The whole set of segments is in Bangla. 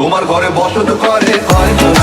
তোমার ঘরে বসত করে কয়জনা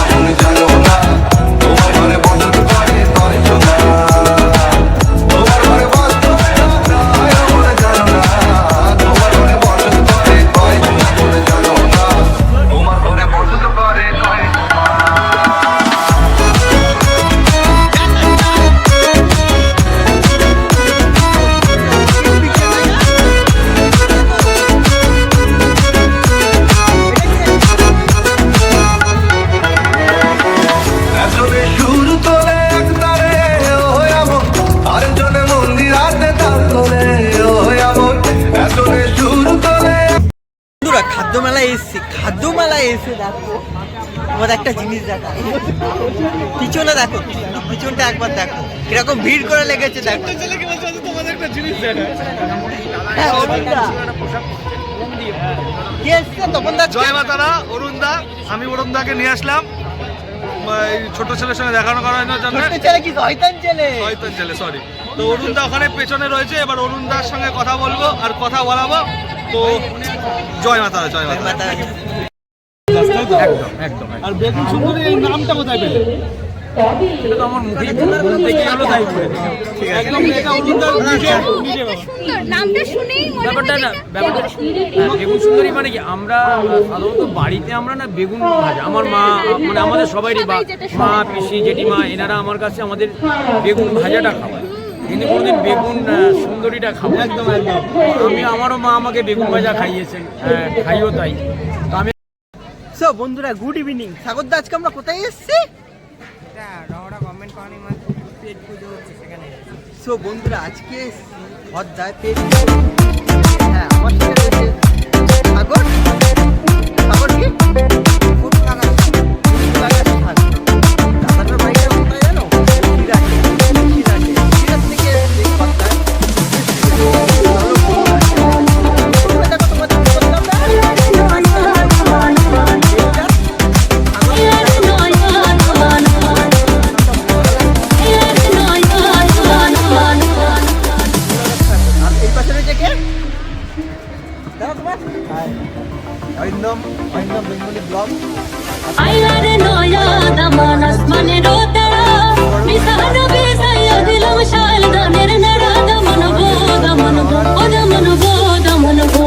করে লেগেছে দেখো। হ্যাঁ, অরুণদা। কে এসছে? তপন দা জয় মাতারা অরুণ দা। আমি অরুণ দাকে নিয়ে আসলাম। এই ছোট ছেলের সঙ্গে দেখানো করানোর জন্য। ছোট্ট ছেলে কি শয়তান ছেলে? হয়তো ছেলে সরি তো অরুণ দা ওখানে পেছনে রয়েছে এবার অরুণ দার সঙ্গে কথা বলব আর কথা বলাবো। তো জয় মাতারা জয় মাতারা। আর বেগুন সুন্দরী এই নামটা কোথায় পেলে? একদম নামটা শুনেই মনে ব্যাপারটা বেগুন সুন্দরী। হ্যাঁ, বেগুন সুন্দরী মানে কি? আমরা সাধারণত বাড়িতে আমরা না বেগুন ভাজা। আমার মা মানে আমাদের সবাইরই বা মা পিসি জেঠিমা এনারা আমার কাছে আমাদের বেগুন ভাজাটা খাওয়ায়। কিন্তু কোনোদিন বেগুন সুন্দরীটা খাব একদম একদম। আমি আমারও মা আমাকে বেগুন ভাজা খাইয়েছেন হ্যাঁ, খাইও তাই। তো আমি সো বন্ধুরা গুড ইভিনিং সাগর দা আজকে আমরা কোথায় এসেছি? সো বন্ধুরা আজকে এসেছি হদ্দায় পেট হ্যাঁ আমার সাথে রয়েছে সাগর। সাগর কি? I'm gonna go.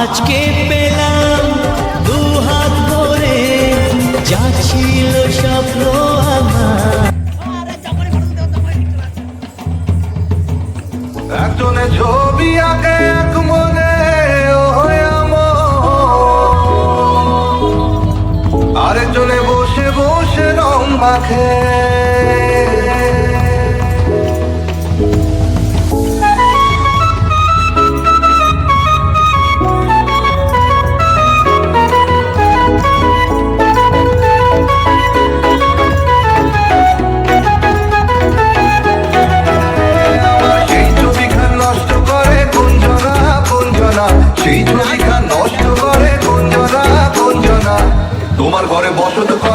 আজকে পেলাম দু হাত ভরে, যা স্বপ্ন একজনে ছবি আঁকে এক মনে। আরেকজনে বসে বসে রং মাখে ঘরে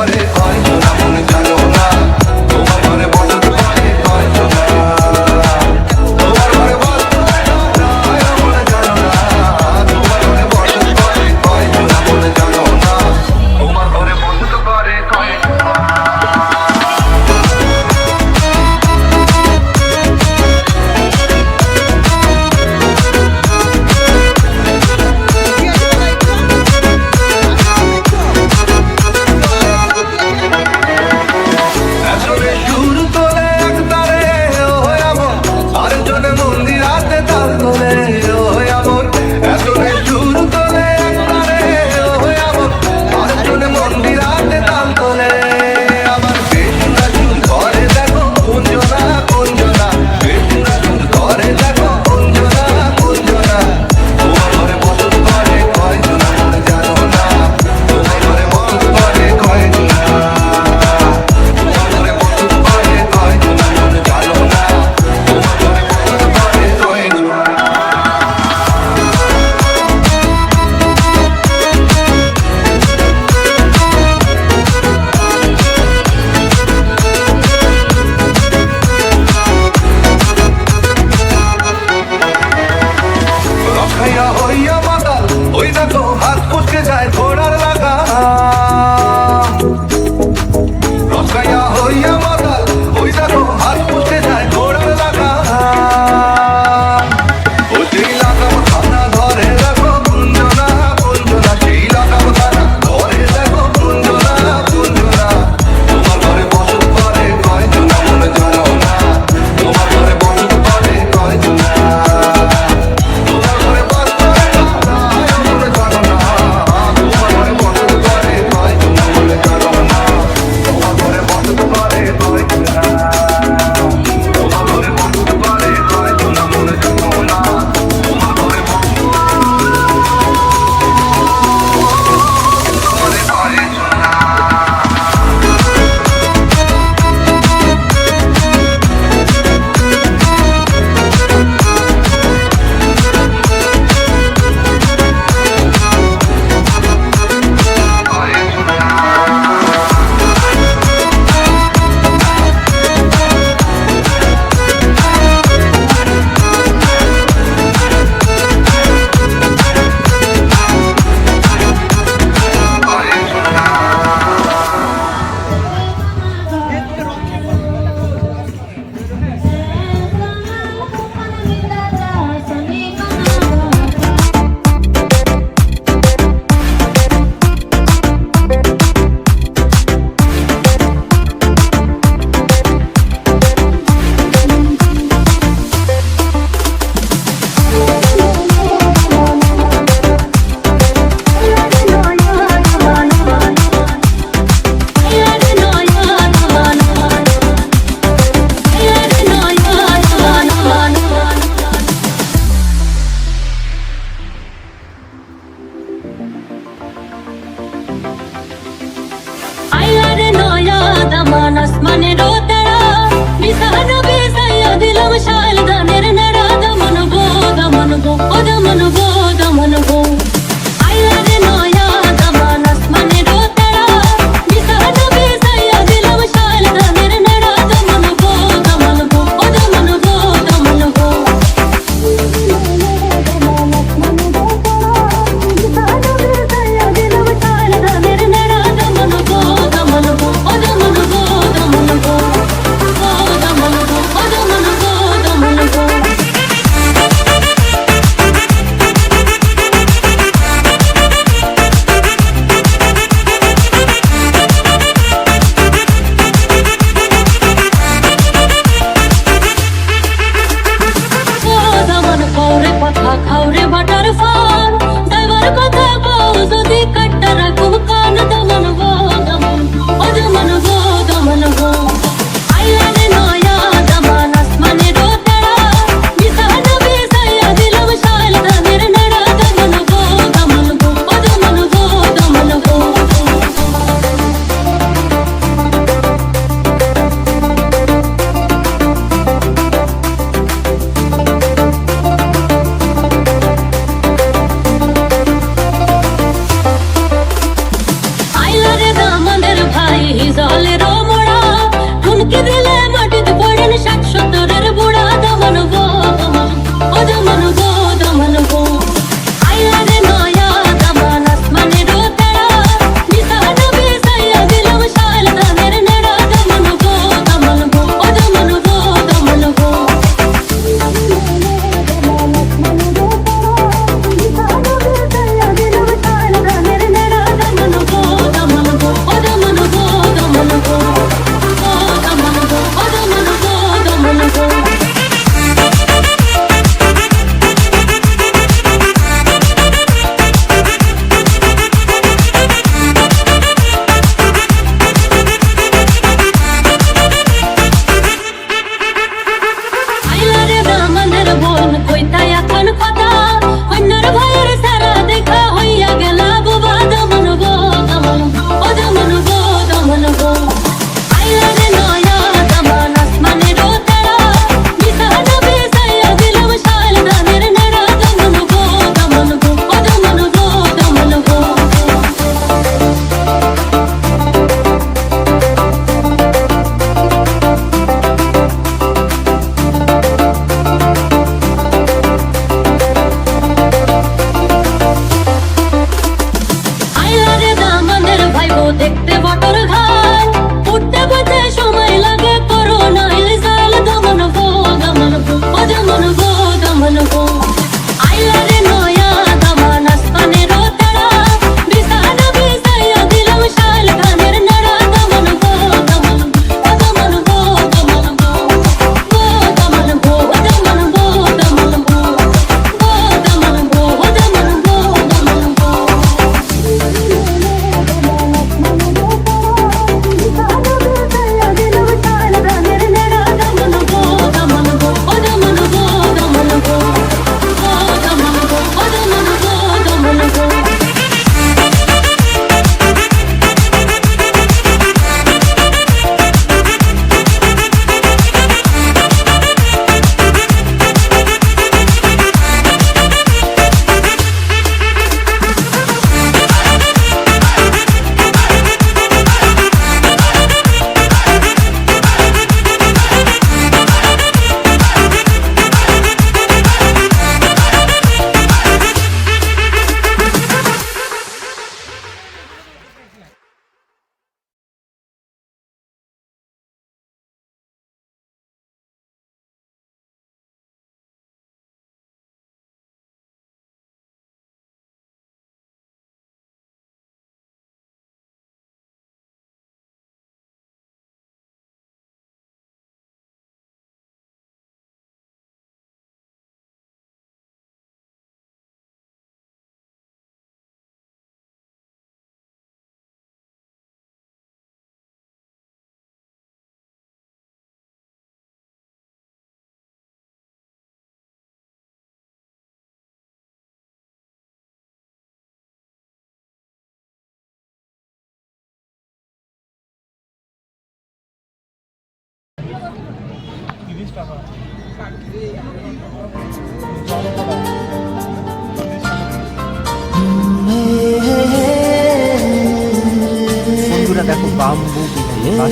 বন্ধুরা দেখো বাম্বু বিরিয়ানি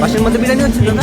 বাসের মধ্যে বিরিয়ানি হচ্ছে দাদা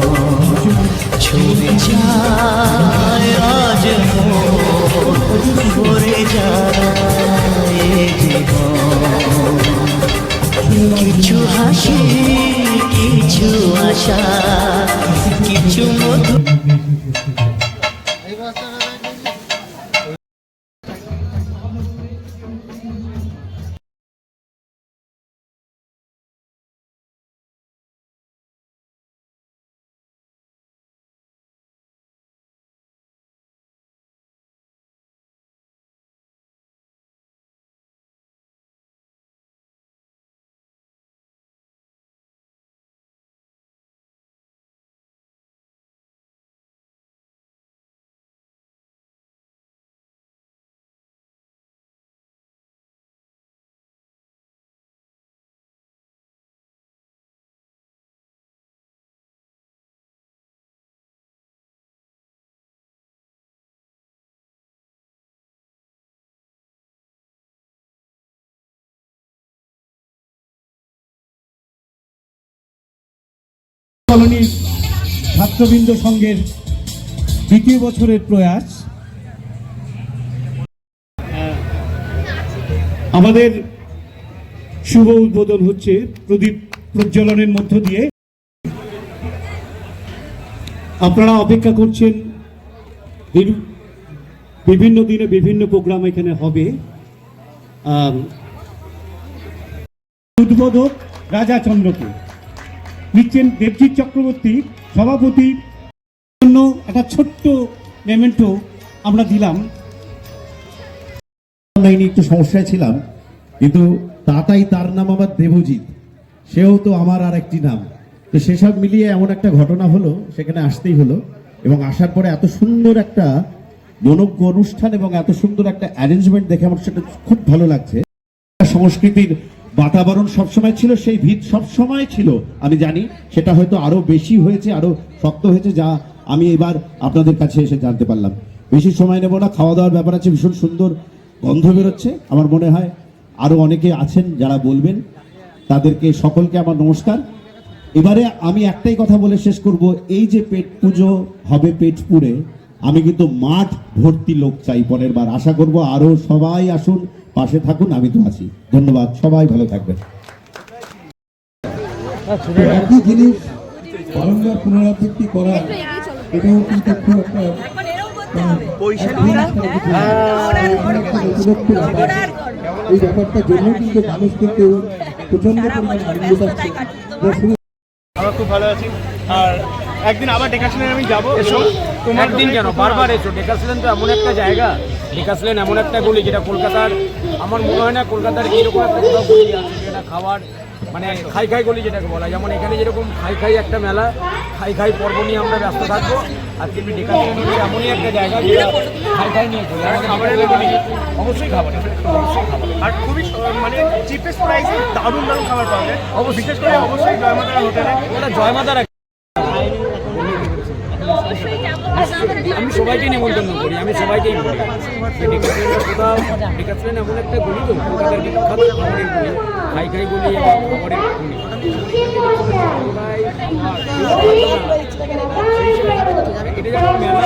ছুঁয়ে যায় রাজ ভরে যায় কিছু হাসি কিছু আশা কিছু মধু। কলোনির ছাত্রবৃন্দ সংঘের দ্বিতীয় বছরের প্রয়াস। আমাদের শুভ উদ্বোধন হচ্ছে প্রদীপ প্রজ্বলনের মধ্য দিয়ে। আপনারা অপেক্ষা করছেন বিভিন্ন দিনে বিভিন্ন প্রোগ্রাম এখানে হবে। উদ্বোধক রাজা চন্দ্রকে। নিচ্ছেন দেবজিৎ চক্রবর্তী সভাপতি। জন্য একটা ছোট্ট মেমেন্টো আমরা দিলাম। অনলাইনে একটু সমস্যায় ছিলাম, কিন্তু তাতাই তার নাম আমার দেবজিৎ। সেও তো আমার আর একটি নাম। তো সেসব মিলিয়ে এমন একটা ঘটনা হলো, সেখানে আসতেই হলো, এবং আসার পরে এত সুন্দর একটা মনজ্ঞ অনুষ্ঠান এবং এত সুন্দর একটা অ্যারেঞ্জমেন্ট দেখে আমার সেটা খুব ভালো লাগছে। সংস্কৃতির বাতাবরণ সবসময় ছিল, সেই ভিত সবসময় ছিল। আমি জানি সেটা হয়তো আরও বেশি হয়েছে, আরও শক্ত হয়েছে, যা আমি এবার আপনাদের কাছে এসে জানতে পারলাম। বেশি সময় নেব না খাওয়া দাওয়ার ব্যাপার আছে, ভীষণ সুন্দর গন্ধ বেরোচ্ছে। আমার মনে হয় আরও অনেকে আছেন যারা বলবেন, তাদেরকে সকলকে আমার নমস্কার। এবারে আমি একটাই কথা বলে শেষ করব, এই যে পেট পুজো হবে পেটপুরে, আমি কিন্তু মাঠ ভর্তি লোক চাই পরের বার। আশা করব আরও সবাই আসুন পাশে থাকুন আমি তো আছি। ধন্যবাদ সবাই ভালো থাকবেন। একই জিনিস বারংবার পুনরাবৃত্তি করা এটাও কিন্তু খুব একটা এই ব্যাপারটার জন্য কিন্তু মানুষ কিন্তু প্রচণ্ড পরিমাণে আনন্দ পাচ্ছে। আমরা খুব ভালো আছি। আর একদিন আবার ডেকাশনে আমি যাব। এসো। তোমার একদিন কেন? বারবার এসো। ডেকাসলেন তো এমন একটা জায়গা। ডেকাসলেন এমন একটা গলি যেটা কলকাতার। আমার মনে হয় না কলকাতার এরকম একটা কোথাও গলি আছে যেটা খাবার মানে খাই খাই গলি যেটাকে বলা হয়। যেমন এখানে যেরকম খাই খাই একটা মেলা খাই খাই পর্ব নিয়ে আমরা ব্যস্ত থাকব। আর কিন্তু ডেকাসলেন হচ্ছে এমনই একটা জায়গা যেটা খাই খাই নিয়ে চলে খাবারের অবশ্যই খাবার অবশ্যই খাবার আর খুবই মানে চিপেস্ট প্রাইসে দারুণ দারুণ খাবার পাওয়া যায়। বিশেষ করে অবশ্যই জয়মাতারা হোটেলে এটা জয়মাতার আমি সবাইকে নিমন্ত্রণ করি আমি সবাইকেই বলি কোথাও ডেকাসলেন এমন একটা গলি তো কলকাতার বিখ্যাত খাবারের গলি খাই খাই গলি এবং খাবারের গলি এটা যেমন মেলা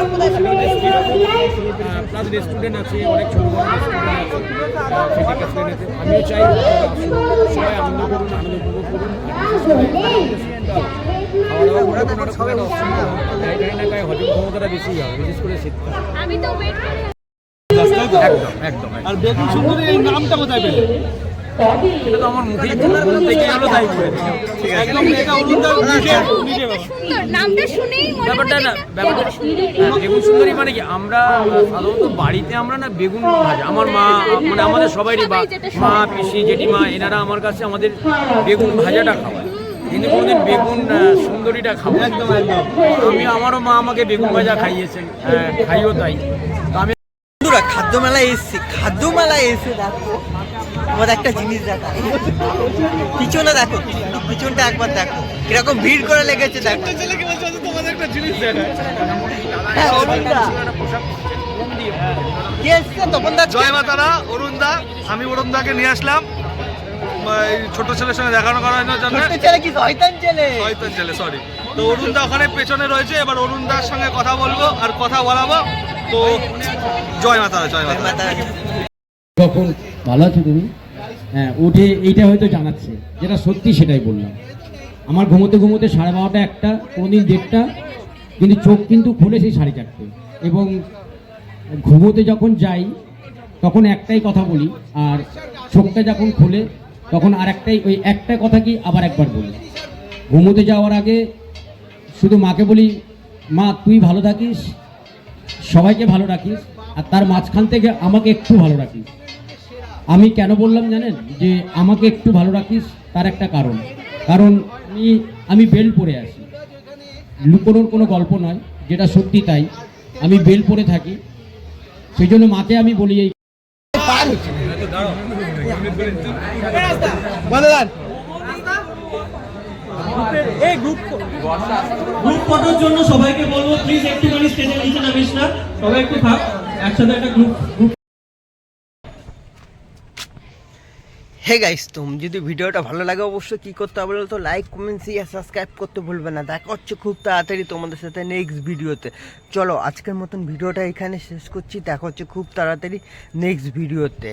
প্লাস রেস্টুরেন্ট আছে অনেক ছোটো বড় রেস্টুরেন্ট আছে ডেকাসলেন আছে আমিও চাই সবাই আনন্দ করুন আনন্দ উপভোগ করুন আর খাওয়া দাওয়া করে কোনো রকম একটা অসুবিধা হয় না। গায়ে হজম ক্ষমতাটা বেশি হবে বিশেষ করে শীতকাল আমি তো ওয়েট রাস্তা তো? একদম একদম একদম। আর বেগুন সুন্দরী এই নামটা কোথায় পেলে এটা তো আমার মুখেই দেখে গেলো তাই করে। একদম এটা অরুণদার নিজে নিজে নামটা শুনেই ব্যাপারটা না যে ব্যাপারটা হ্যাঁ, বেগুন সুন্দরী মানে কি? আমরা সাধারণত বাড়িতে আমরা না বেগুন ভাজা। আমার মা মানে আমাদের সবাইরই বা মা পিসি জেঠিমা এনারা আমার কাছে আমাদের বেগুন ভাজাটা খাওয়ায়। কিন্তু কোনোদিন বেগুন সুন্দরীটা খাওয়া একদম একদম। আমি আমারও মা আমাকে বেগুন ভাজা খাইয়েছেন হ্যাঁ, খাইও তাই। তো আমি বন্ধুরা খাদ্য মেলায় এসছি। খাদ্য মেলায় এসে দেখো তোমার একটা জিনিস দেখো। পিছনে দেখো পিছনটা একবার দেখো। কীরকম ভিড় করে লেগেছে দেখো। তোমাদের একটা জিনিস হ্যাঁ, অরুণদা। কে এসছে? তপন দা জয় মাতারা অরুণদা। আমি অরুণদাকে নিয়ে আসলাম। ছোট ছেলের সঙ্গে দেখানো করানোর জন্য ছোট্ট ছেলে কি শয়তান ছেলে? হয়তো ছেলে সরি তো অরুণদা ওখানে পেছনে রয়েছে। এবার অরুণদার সঙ্গে কথা বলব আর কথা বলাবো। তো জয় মাতারা জয় মাতারা। কখন? ভালো আছো তুমি? উঠে এইটা হয়তো জানাচ্ছে, যেটা সত্যি সেটাই বললাম। আমার ঘুমোতে ঘুমোতে সাড়ে বারোটা একটা, কোনোদিন দেড়টা, কিন্তু চোখ কিন্তু খুলে সেই সাড়ে চারটে। এবং ঘুমোতে যখন যাই, তখন একটাই কথা বলি, আর চোখটা যখন খুলে, তখন আর একটাই ওই একটা কথা কি আবার একবার বলি। ঘুমোতে যাওয়ার আগে শুধু মাকে বলি, মা, তুই ভালো থাকিস? সবাইকে ভালো রাখিস? আর তার মাঝখান থেকে আমাকে একটু ভালো রাখিস? আমি কেন বললাম জানেন? যে আমাকে একটু ভালো রাখিস তার একটা কারণ। কারণ আমি আমি বেল পরে আছি। লুকোনোর কোনো গল্প নয় যেটা সত্যি তাই। আমি বেল পরে থাকি। সেই জন্য মাকে আমি বলি এই গ্রুপ ফটোর জন্য সবাইকে বলব প্লিজ একটুখানি স্টেজের নিচে নামিস না। সবাই একটু থাক একসাথে একটা গ্রুপ গ্রুপ হে গাইস তুম যদি ভিডিওটা ভালো লাগে অবশ্যই কী করতে হবে তো লাইক কমেন্ট শেয়ার সাবস্ক্রাইব করতে ভুলবে না দেখা হচ্ছে খুব তাড়াতাড়ি তোমাদের সাথে নেক্সট ভিডিওতে চলো আজকের মতন ভিডিওটা এখানে শেষ করছি দেখা হচ্ছে খুব তাড়াতাড়ি নেক্সট ভিডিওতে